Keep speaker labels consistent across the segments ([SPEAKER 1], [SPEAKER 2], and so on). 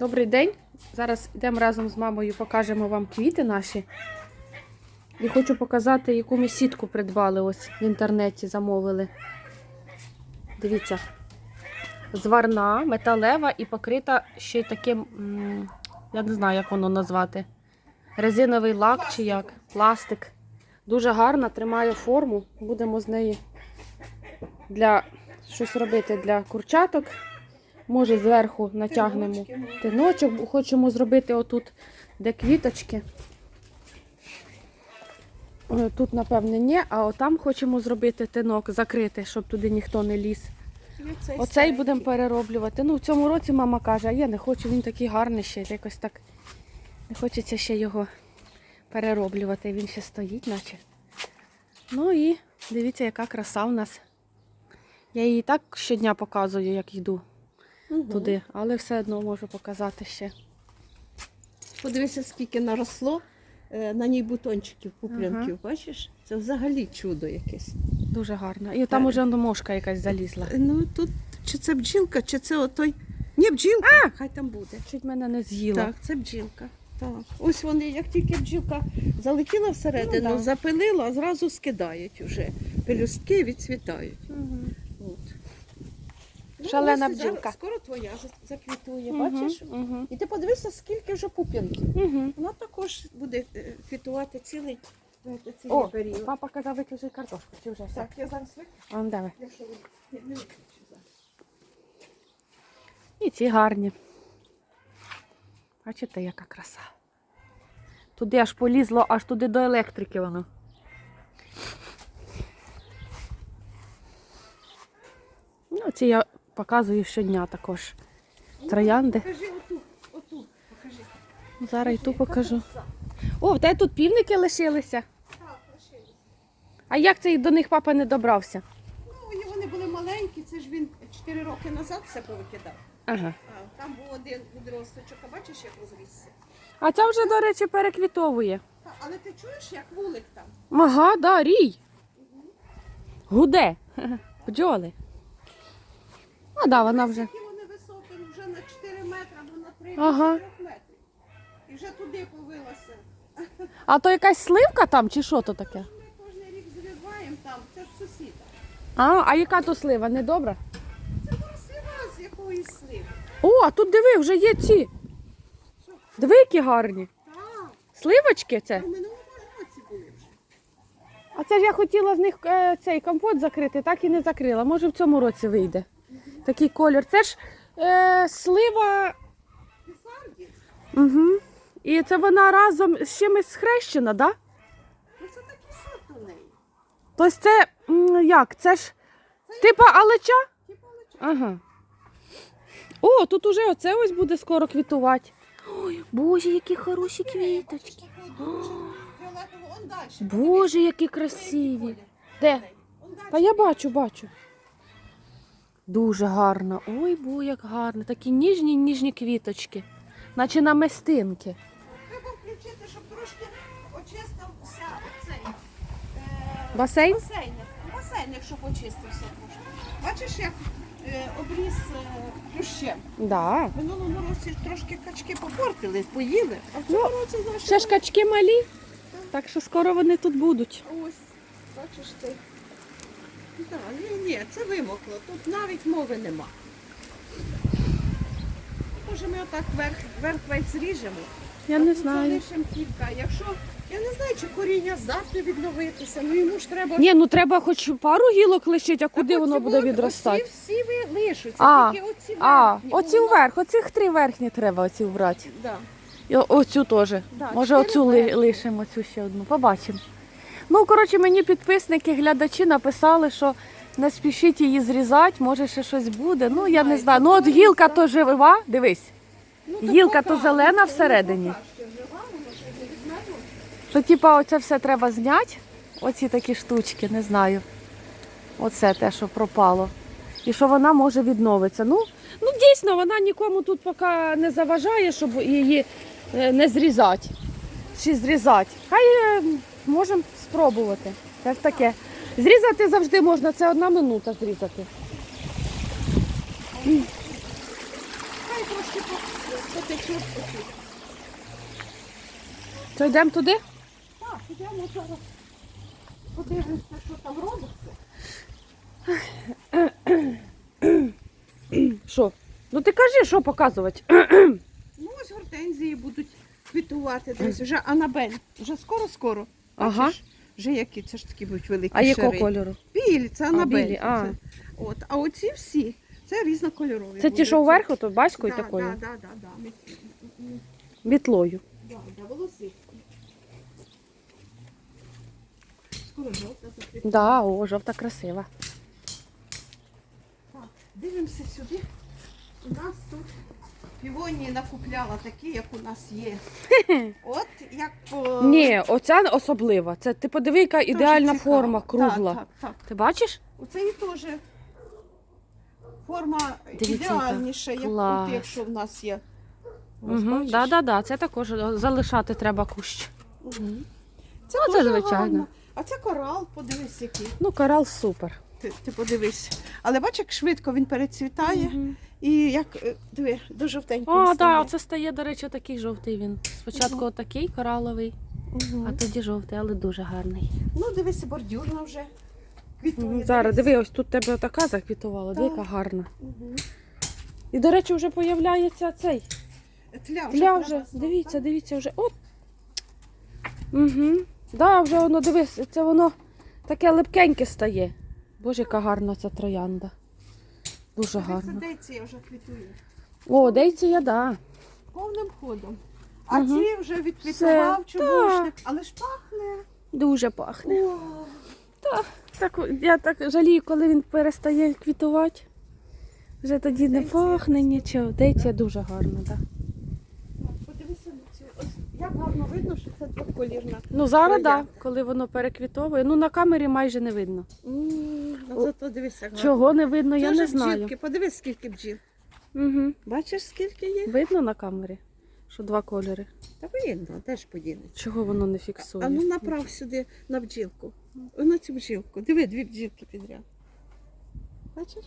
[SPEAKER 1] Добрий день. Зараз йдемо разом з мамою, покажемо вам квіти наші. І хочу показати, яку ми сітку придбали ось в інтернеті, замовили. Дивіться. Зварна, металева і покрита ще таким, я не знаю, як воно назвати. Резиновий лак чи як. Пластик. Дуже гарна, тримає форму. Будемо з неї для щось робити для курчаток. Може, зверху натягнемо тиночок. Хочемо зробити отут, де квіточки. Е, Тут, напевне, ні, а отам хочемо зробити тинок, закрити, щоб туди ніхто не ліз. Оцей будемо перероблювати. Ну, в цьому році мама каже, а я не хочу, він такий гарний ще. Якось так не хочеться ще його перероблювати. Він ще стоїть, наче. Ну і дивіться, яка краса в нас. Я її так щодня показую, як йду туди, але все одно можу показати ще.
[SPEAKER 2] Подивися, скільки наросло. Е, На ній бутончиків, пуп'янків, бачиш? Це взагалі чудо якесь.
[SPEAKER 1] Дуже гарно. І там уже мошка якась залізла.
[SPEAKER 2] Е, Ну тут чи це бджілка, чи це отой. Ні, бджілка. А! Хай там буде.
[SPEAKER 1] Чуть мене не з'їла.
[SPEAKER 2] Так, це бджілка. Так. Ось вони, як тільки бджілка залетіла всередину,
[SPEAKER 1] Ну, да.
[SPEAKER 2] запилила, а зразу скидають уже. Пелюстки відцвітають. От.
[SPEAKER 1] Шалена
[SPEAKER 2] ось
[SPEAKER 1] бджілка.
[SPEAKER 2] Скоро твоя за- заквітує,
[SPEAKER 1] Мгм,
[SPEAKER 2] бачиш?
[SPEAKER 1] мгм,
[SPEAKER 2] І ти подивися, скільки вже пуп'янків.
[SPEAKER 1] мгм.
[SPEAKER 2] Вона також буде е, квітувати цілий, цілий
[SPEAKER 1] О,
[SPEAKER 2] період.
[SPEAKER 1] папа казав виключи картошку, чи вже все?
[SPEAKER 2] Так, я зараз виключу.
[SPEAKER 1] А, ну, давай.
[SPEAKER 2] Я ви- не, не виключу зараз.
[SPEAKER 1] І ці гарні. Бачите, яка краса. Туди аж полізло, аж туди до електрики воно. Ну, ці я показую щодня також. Троянди.
[SPEAKER 2] Покажи оту, оту, покажи.
[SPEAKER 1] Зараз і ту покажу. О, в тебе тут півники лишилися.
[SPEAKER 2] Так, лишилось.
[SPEAKER 1] А як це до них папа не добрався?
[SPEAKER 2] Ну, вони були маленькі, це ж він 4 роки назад все повикидав.
[SPEAKER 1] Ага.
[SPEAKER 2] А, там був один відросточок, а бачиш, як розрісся.
[SPEAKER 1] А ця вже, до речі, переквітовує.
[SPEAKER 2] Та, але ти чуєш, як вулик там?
[SPEAKER 1] Ага, да, рій. Гуде. Бджоли. А, да, вона вже.
[SPEAKER 2] Які вони високі, вже на 4 метри або на 3
[SPEAKER 1] Ага.
[SPEAKER 2] метрів. І вже туди повилося.
[SPEAKER 1] А то якась сливка там чи що то таке?
[SPEAKER 2] Ми кожен рік зриваємо там, це ж сусіда.
[SPEAKER 1] А, а яка то слива? Недобра?
[SPEAKER 2] Це слива з якоїсь сливи.
[SPEAKER 1] О, а тут диви, вже є ці. Диви, які гарні.
[SPEAKER 2] Так,
[SPEAKER 1] Сливочки це.
[SPEAKER 2] у минулому році були вже.
[SPEAKER 1] А це ж я хотіла з них е, цей компот закрити, так і не закрила. Може в цьому році вийде. Такий колір. Це ж е, слива. Угу. І це вона разом з чимось схрещена, так? Да?
[SPEAKER 2] Ну це такий сорт у неї.
[SPEAKER 1] Тобто це м, як? Це ж типа алеча?
[SPEAKER 2] Типу лича.
[SPEAKER 1] Ага. О, тут уже оце ось буде скоро квітувати. Ой, боже, які хороші квіточки. Боже, які красиві. Де? Та я бачу, бачу. Дуже гарно. Ой, бо як гарно. Такі ніжні, ніжні квіточки. Наче намистинки.
[SPEAKER 2] Треба включити, щоб трошки очистився цей е,
[SPEAKER 1] Басейн?
[SPEAKER 2] басейник. Басейник, щоб очистився трошки. Бачиш, як е, обріз е, плющем.
[SPEAKER 1] Да.
[SPEAKER 2] В минулому році трошки качки попортили, поїли, а в
[SPEAKER 1] Ну,
[SPEAKER 2] році знаєш,
[SPEAKER 1] Ще ж качки малі, так що скоро вони тут будуть.
[SPEAKER 2] ось, бачиш ти. Так, ні, ні, це вимокло, тут навіть мови нема. Може ми отак верх, верх весь зріжемо.
[SPEAKER 1] Я не знаю.
[SPEAKER 2] Залишимо кілька. Якщо, я не знаю, чи коріння здатне відновитися, ну йому ж треба...
[SPEAKER 1] Ні, ну треба хоч пару гілок лишити, а куди
[SPEAKER 2] оці
[SPEAKER 1] воно буде відростати?
[SPEAKER 2] Оці всі ви лишаться,
[SPEAKER 1] А,
[SPEAKER 2] тільки оці
[SPEAKER 1] А,
[SPEAKER 2] верхні.
[SPEAKER 1] оці
[SPEAKER 2] Воно-
[SPEAKER 1] вверх, оцих три верхні треба оці вбрати.
[SPEAKER 2] Да.
[SPEAKER 1] І о- оцю теж.
[SPEAKER 2] Да,
[SPEAKER 1] Може,
[SPEAKER 2] чотири
[SPEAKER 1] оцю ли,
[SPEAKER 2] верхні.
[SPEAKER 1] лишимо, цю ще одну. Побачимо. Ну, коротше, мені підписники, глядачі написали, що не спішіть її зрізати, може ще щось буде. Ну, я не
[SPEAKER 2] знаю.
[SPEAKER 1] Ну, от гілка то жива, дивись.
[SPEAKER 2] Ну,
[SPEAKER 1] Гілка то зелена
[SPEAKER 2] ну,
[SPEAKER 1] всередині.
[SPEAKER 2] пока що
[SPEAKER 1] Що, типа, оце все треба зняти. Оці такі штучки, не знаю. Оце те, що пропало. І що вона може відновитися. Ну, ну дійсно, вона нікому тут поки не заважає, щоб її е, не зрізати. Чи зрізати. Хай е, можемо спробувати. Це ж таке. Зрізати завжди можна, це одна минута зрізати.
[SPEAKER 2] Хай трошки по- потече.
[SPEAKER 1] То йдемо туди?
[SPEAKER 2] Так, ідемо зараз. Подивимося, що там робиться.
[SPEAKER 1] Що? Ну ти кажи, що показувати.
[SPEAKER 2] Ну, ось гортензії будуть квітувати десь. Вже Анабель. Вже скоро-скоро.
[SPEAKER 1] Ага.
[SPEAKER 2] Бачиш? Вже які це ж такі будуть великі
[SPEAKER 1] А якого
[SPEAKER 2] шари.
[SPEAKER 1] кольору?
[SPEAKER 2] Білі, це Анабель.
[SPEAKER 1] білі, а.
[SPEAKER 2] Це. От. а оці всі, це різнокольорові.
[SPEAKER 1] Це ті, що вверху, то баською
[SPEAKER 2] да,
[SPEAKER 1] такою,
[SPEAKER 2] Да, да, да, да. Ми- м,
[SPEAKER 1] мітлою.
[SPEAKER 2] Да, да, волоси. Скоро жовта закрита.
[SPEAKER 1] Да, о, жовта красива.
[SPEAKER 2] Так, дивимося сюди. У нас тут півонії накупляла такі, як у нас є. От як по
[SPEAKER 1] Ні, оця особлива. Це ти подиви, яка ідеальна
[SPEAKER 2] цікаво.
[SPEAKER 1] форма, кругла.
[SPEAKER 2] Так, так, так.
[SPEAKER 1] Ти бачиш?
[SPEAKER 2] Оце і теж форма
[SPEAKER 1] Дивіться,
[SPEAKER 2] ідеальніша, як
[SPEAKER 1] клас.
[SPEAKER 2] от, якщо в нас є. Ось,
[SPEAKER 1] Угу,
[SPEAKER 2] бачиш?
[SPEAKER 1] да, да, да. Це також залишати треба кущ.
[SPEAKER 2] Мгм. Це,
[SPEAKER 1] Ну, це
[SPEAKER 2] дуже
[SPEAKER 1] звичайно.
[SPEAKER 2] гарно. А це корал, подивись який.
[SPEAKER 1] Ну, корал супер.
[SPEAKER 2] Ти, ти подивись. Але бач, як швидко він перецвітає.
[SPEAKER 1] Мгм.
[SPEAKER 2] І як е, диви, до жовтенького.
[SPEAKER 1] О, так, це стає, до речі, такий жовтий він. Спочатку
[SPEAKER 2] Мгм.
[SPEAKER 1] отакий кораловий,
[SPEAKER 2] Мгм.
[SPEAKER 1] а тоді жовтий, але дуже гарний.
[SPEAKER 2] Ну, дивися, бордюрна вже. Квітує.
[SPEAKER 1] Зараз,
[SPEAKER 2] дивись.
[SPEAKER 1] диви, ось тут тебе така заквітувала, диви, яка гарна.
[SPEAKER 2] Мгм.
[SPEAKER 1] І, до речі, вже появляється цей.
[SPEAKER 2] Тля вже.
[SPEAKER 1] Тля вже, дивіться,
[SPEAKER 2] так?
[SPEAKER 1] дивіться, вже. От. Угу. Да, вже воно, дивись, це воно таке липкеньке стає. Боже, яка гарна ця троянда. Дуже
[SPEAKER 2] Дивися,
[SPEAKER 1] гарна.
[SPEAKER 2] Дейція вже квітує.
[SPEAKER 1] О, дейція, да.
[SPEAKER 2] Повним ходом. А
[SPEAKER 1] Мгм.
[SPEAKER 2] ці вже відквітував чубушник, але ж пахне.
[SPEAKER 1] Дуже пахне.
[SPEAKER 2] О,
[SPEAKER 1] Так, я так жалію, коли він перестає квітувати. Вже тоді не пахне нічого. Дейція дуже гарна, так.
[SPEAKER 2] Подивися на цю. Ось як гарно видно, що це двоколірна.
[SPEAKER 1] Ну зараз так, да, коли воно переквітовує. Ну на камері майже не видно.
[SPEAKER 2] Ну, зато дивися, гарно.
[SPEAKER 1] Чого не видно,
[SPEAKER 2] Це
[SPEAKER 1] я не знаю.
[SPEAKER 2] бджілки. Подивись, скільки бджіл.
[SPEAKER 1] Угу.
[SPEAKER 2] Бачиш, скільки є?
[SPEAKER 1] Видно на камері, що два кольори.
[SPEAKER 2] Та видно, теж подінеться.
[SPEAKER 1] Чого воно не фіксує?
[SPEAKER 2] А ну направ сюди на бджілку. На цю бджілку. Диви, дві бджілки підряд. Бачиш?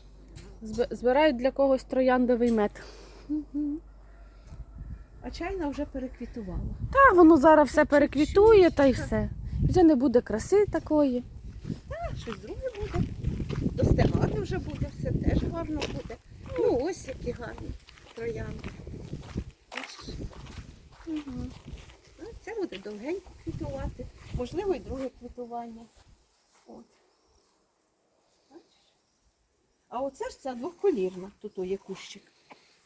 [SPEAKER 1] Зби- Збирають для когось трояндовий мед.
[SPEAKER 2] Угу. А чайна вже переквітувала.
[SPEAKER 1] Та воно зараз все переквітує та й все. Вже не буде краси такої.
[SPEAKER 2] А щось друге буде. Достигати вже буде, все теж гарно буде. Ну ось які гарні троянди. Бачиш? Угу. Це буде довгенько квітувати. Можливо, і друге квітування. От. А оце ж ця двохколірна, тут є кущик.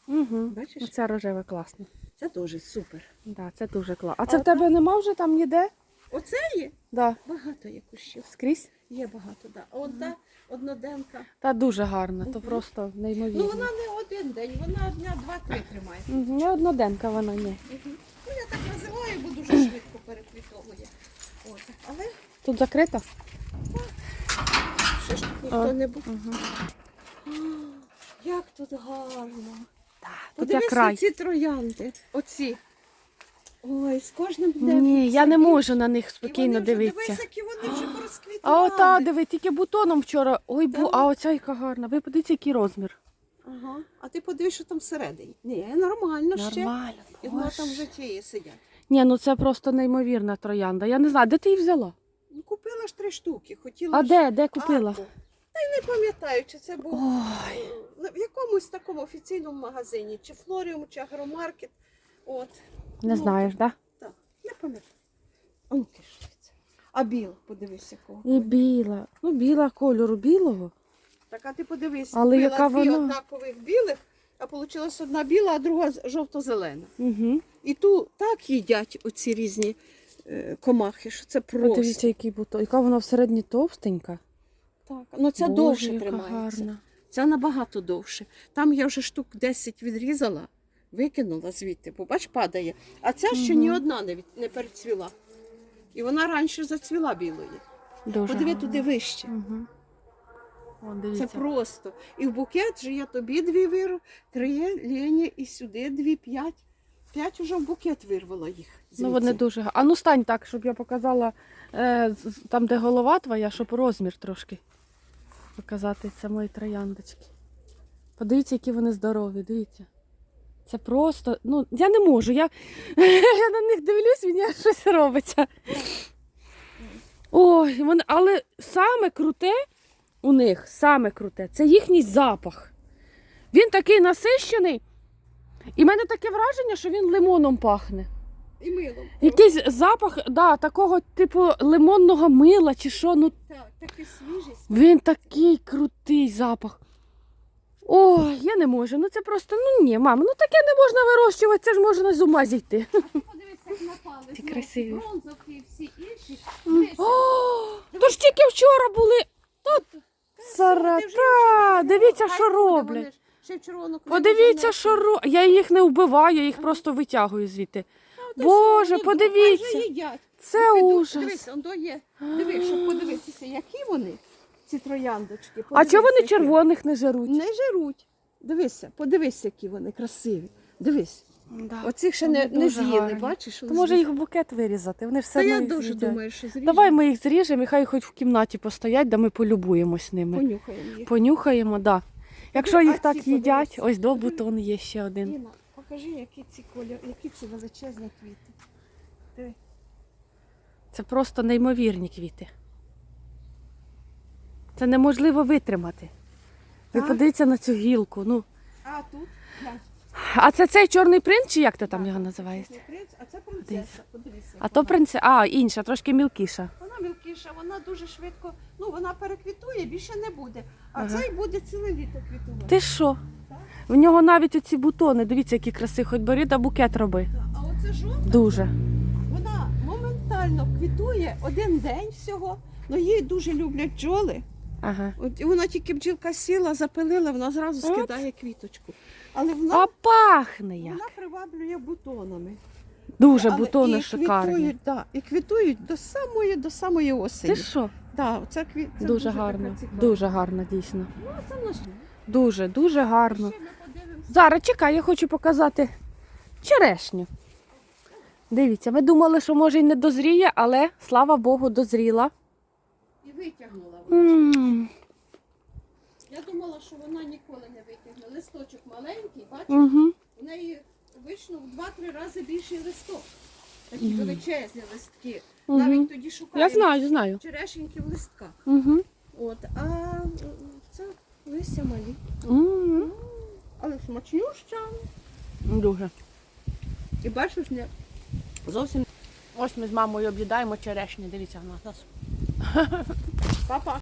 [SPEAKER 1] Угу.
[SPEAKER 2] Бачиш?
[SPEAKER 1] Оця рожева класна.
[SPEAKER 2] Це теж супер.
[SPEAKER 1] Да, це дуже класно. А це в тебе нема вже там ніде?
[SPEAKER 2] Оце є
[SPEAKER 1] Да.
[SPEAKER 2] багато є кущів.
[SPEAKER 1] Скрізь?
[SPEAKER 2] Є багато, так. А от та одноденка.
[SPEAKER 1] Та дуже гарна, то просто
[SPEAKER 2] Ну вона не один день, вона дня два-три тримає.
[SPEAKER 1] Мгм, Не одноденка вона, ні.
[SPEAKER 2] Мгм. Ну я так називаю, бо дуже швидко переквітовує. От. Але
[SPEAKER 1] Тут закрита?
[SPEAKER 2] ще ж тут ніхто не був.
[SPEAKER 1] Угу.
[SPEAKER 2] Як тут гарно.
[SPEAKER 1] Тут
[SPEAKER 2] Подивись на ці троянди. Оці. Ой, з кожним днем.
[SPEAKER 1] Ні, я не можу на них спокійно дивитися.
[SPEAKER 2] Дивись, які вони вже
[SPEAKER 1] А
[SPEAKER 2] порозквітували.
[SPEAKER 1] ота, диви, тільки бутоном вчора. Ой, бу, а оця яка гарна. Ви подивіться, який розмір.
[SPEAKER 2] Ага. А ти подивись, що там всередині. Ні, нормально, ще.
[SPEAKER 1] Нормально.
[SPEAKER 2] І воно там вже тіє сидять.
[SPEAKER 1] Ні, ну це просто неймовірна троянда. Я не знаю, де ти її взяла?
[SPEAKER 2] Ну, купила ж три штуки. Хотіла
[SPEAKER 1] А
[SPEAKER 2] ж
[SPEAKER 1] де? Де купила?
[SPEAKER 2] арку. Та й не пам'ятаю, чи це був
[SPEAKER 1] Ой.
[SPEAKER 2] е, в якомусь такому офіційному магазині, чи Флоріум, чи Агромаркет. От.
[SPEAKER 1] Не
[SPEAKER 2] Ну,
[SPEAKER 1] знаєш, так?
[SPEAKER 2] Так, не пам'ятаю. А ну кишиться. А біл, подивись якого.
[SPEAKER 1] І біла. Ну, біла кольору білого.
[SPEAKER 2] Так, а ти подивись,
[SPEAKER 1] Але
[SPEAKER 2] купила
[SPEAKER 1] яка
[SPEAKER 2] дві
[SPEAKER 1] вона?
[SPEAKER 2] однакових білих, а вийшла одна біла, а друга жовто-зелена.
[SPEAKER 1] Угу.
[SPEAKER 2] І ту так їдять оці різні е, комахи, що це просто.
[SPEAKER 1] Подивіться, який бутон. Яка вона всередині товстенька.
[SPEAKER 2] Так, ну ця
[SPEAKER 1] Боже,
[SPEAKER 2] довше
[SPEAKER 1] яка
[SPEAKER 2] тримається.
[SPEAKER 1] гарна.
[SPEAKER 2] Ця набагато довше. Там я вже штук 10 відрізала, викинула звідти, бо бач, падає. А ця ще
[SPEAKER 1] Мгм.
[SPEAKER 2] ні одна не, від... не перецвіла. І вона раніше зацвіла білої.
[SPEAKER 1] Дуже
[SPEAKER 2] Подиви
[SPEAKER 1] гарна.
[SPEAKER 2] туди вище.
[SPEAKER 1] Угу. О,
[SPEAKER 2] Це просто. І в букет же я тобі дві виру, три Лені і сюди дві, п'ять. П'ять уже в букет вирвала їх.
[SPEAKER 1] Ну, вони
[SPEAKER 2] звідси.
[SPEAKER 1] дуже гарні. А ну стань так, щоб я показала е, там, де голова твоя, щоб розмір трошки показати. Це мої трояндочки. Подивіться, які вони здорові, дивіться. Це просто, ну, я не можу. Я, я на них дивлюсь, мені щось робиться. Ой, вони, але саме круте у них, саме круте, це їхній запах. Він такий насищений. І в мене таке враження, що він лимоном пахне.
[SPEAKER 2] І милом.
[SPEAKER 1] Якийсь запах, да, такого типу лимонного мила чи що. Ну,
[SPEAKER 2] Так, такий свіжий.
[SPEAKER 1] він такий крутий запах. Ой, я не можу. Ну це просто, ну ні, мама, ну таке не можна вирощувати, це ж можна з ума зійти.
[SPEAKER 2] Подивися, як напали.
[SPEAKER 1] Красиві.
[SPEAKER 2] Бронзовки і всі інші.
[SPEAKER 1] О, то ж тільки вчора були. Тут
[SPEAKER 2] вчора
[SPEAKER 1] Дивіться, що роблять. Подивіться, що роблять. Я їх не вбиваю, я їх просто витягую звідти. Боже,
[SPEAKER 2] ну,
[SPEAKER 1] подивіться. Це ужас.
[SPEAKER 2] Дивись, є. Дивись, щоб подивитися, які вони, ці трояндочки.
[SPEAKER 1] А чого вони
[SPEAKER 2] які.
[SPEAKER 1] червоних не жаруть?
[SPEAKER 2] Не жируть. Дивися, подивись, які вони красиві. Дивись.
[SPEAKER 1] Да.
[SPEAKER 2] Оцих ще
[SPEAKER 1] Вони
[SPEAKER 2] не, не з'їли,
[SPEAKER 1] гарні.
[SPEAKER 2] бачиш?
[SPEAKER 1] То може їх в букет вирізати, вони все
[SPEAKER 2] Та
[SPEAKER 1] одно
[SPEAKER 2] я
[SPEAKER 1] їх
[SPEAKER 2] дуже
[SPEAKER 1] з'їдять.
[SPEAKER 2] думаю, що зріжемо.
[SPEAKER 1] Давай ми їх зріжемо і хай хоч в кімнаті постоять, де ми полюбуємось ними.
[SPEAKER 2] понюхаємо їх.
[SPEAKER 1] Понюхаємо, да. Якщо
[SPEAKER 2] а
[SPEAKER 1] їх
[SPEAKER 2] ці
[SPEAKER 1] так їдять,
[SPEAKER 2] подивись.
[SPEAKER 1] ось до бутон є ще один.
[SPEAKER 2] Іна, покажи, які ці кольори, які ці величезні квіти. Диви.
[SPEAKER 1] Це просто неймовірні квіти. Це неможливо витримати. Ви подивіться на цю гілку. Ну.
[SPEAKER 2] А тут
[SPEAKER 1] А це цей чорний принц, чи як ти там його
[SPEAKER 2] це принц, а це принцеса. Подивися.
[SPEAKER 1] А то
[SPEAKER 2] вона.
[SPEAKER 1] А, інша, трошки мілкіша.
[SPEAKER 2] Вона мілкіша, вона дуже швидко, ну вона переквітує, більше не буде. А
[SPEAKER 1] Ага.
[SPEAKER 2] цей буде ціле літо квітувати.
[SPEAKER 1] Ти що?
[SPEAKER 2] Так.
[SPEAKER 1] В нього навіть оці бутони, дивіться, які краси, хоч бери та букет роби.
[SPEAKER 2] А оце жовта,
[SPEAKER 1] Дуже.
[SPEAKER 2] вона моментально квітує один день всього. Ну її дуже люблять бджоли.
[SPEAKER 1] Ага.
[SPEAKER 2] От і вона тільки бджілка сіла, запилила, вона зразу
[SPEAKER 1] От.
[SPEAKER 2] скидає квіточку. Але вона,
[SPEAKER 1] А пахне як.
[SPEAKER 2] вона приваблює бутонами.
[SPEAKER 1] Дуже
[SPEAKER 2] Але
[SPEAKER 1] бутони
[SPEAKER 2] і
[SPEAKER 1] шикарні.
[SPEAKER 2] Квітують, да, і квітують до самої, до самої осені.
[SPEAKER 1] Ти що?
[SPEAKER 2] Да, це квіт, це
[SPEAKER 1] Дуже
[SPEAKER 2] така
[SPEAKER 1] гарно.
[SPEAKER 2] цікава.
[SPEAKER 1] Дуже гарно, дійсно.
[SPEAKER 2] Ну, це в
[SPEAKER 1] Дуже, дуже гарно.
[SPEAKER 2] ще ми подивимося.
[SPEAKER 1] Зараз чекай, я хочу показати черешню. Дивіться, ми думали, що може й не дозріє, але слава Богу, дозріла.
[SPEAKER 2] Витягнула вона.
[SPEAKER 1] М,
[SPEAKER 2] Я думала, що вона ніколи не витягне. Листочок маленький, бачиш,
[SPEAKER 1] Угу.
[SPEAKER 2] у неї вийшло в два-три рази більший листок. Такі величезні листки.
[SPEAKER 1] Мгм.
[SPEAKER 2] Навіть тоді шукаємо
[SPEAKER 1] Я знаю, знаю.
[SPEAKER 2] черешеньки в листках.
[SPEAKER 1] Угу.
[SPEAKER 2] От, а це листя малі.
[SPEAKER 1] Угу.
[SPEAKER 2] Але смачнюща.
[SPEAKER 1] Дуже.
[SPEAKER 2] І бачиш, не зовсім
[SPEAKER 1] Ось ми з мамою об'їдаємо черешню. Дивіться, вона нас.
[SPEAKER 2] Папа.